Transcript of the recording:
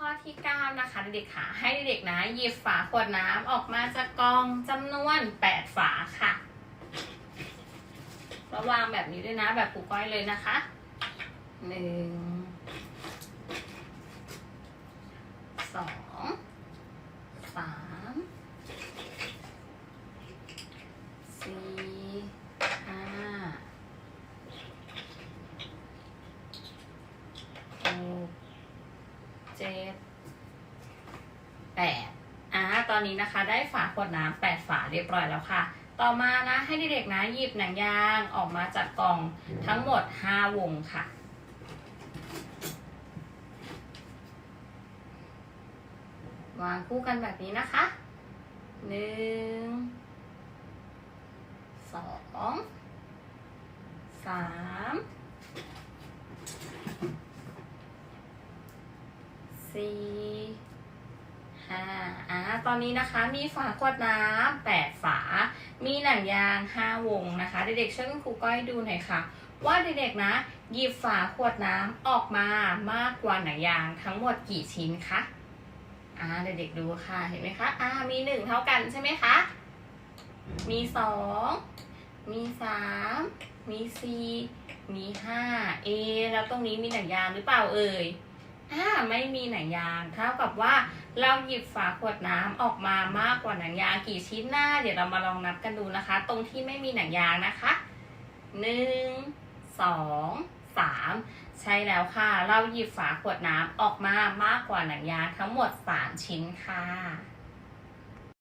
ข้อที่ 9 นะคะเด็กๆค่ะ ให้เด็กๆนะหยิบฝาขวดน้ำออกมาจากกล่องจำนวน 8 ฝาค่ะระวางแบบนี้ด้วยนะ แบบปูก้อยเลยนะคะหนึ่งสองสามสี่ห้าหก เจ็ดแปดอ่าตอนนี้นะคะได้ฝาขวดน้ำแปดฝาเรียบร้อยแล้วค่ะ ต่อมานะให้เด็กๆนะหยิบหนังยางออกมาจากกล่องทั้งหมด5วงค่ะวางคู่กันแบบนี้นะคะหนึ่งสองสาม สี่ห้าอ่าตอนนี้นะคะมีฝาขวดน้ำแปดฝา มีหนังยางห้าวงนะคะ เด็กๆช่วยคุณครูก้อยดูหน่อยค่ะ ว่าเด็กๆนะ หยิบฝาขวดน้ำออกมามากกว่าหนังยางทั้งหมดกี่ชิ้นคะอ่าเด็กๆดูค่ะเห็นไหมคะอ่ามีหนึ่งเท่ากันใช่ไหมคะมีสองมีสามมีสี่มีห้าเอแล้วตรงนี้มีหนังยางหรือเปล่าเอ่ย อ่าไม่มีหนังยางเท่ากับว่าเราหยิบฝาขวดน้ำออกมามากกว่าหนังยางกี่ชิ้นหน้า เดี๋ยวเรามาลองนับกันดูนะคะ ตรงที่ไม่มีหนังยางนะคะหนึ่งสองสามใช่แล้วค่ะ เราหยิบฝาขวดน้ำออกมามากกว่าหนังยางทั้งหมดสามชิ้นค่ะ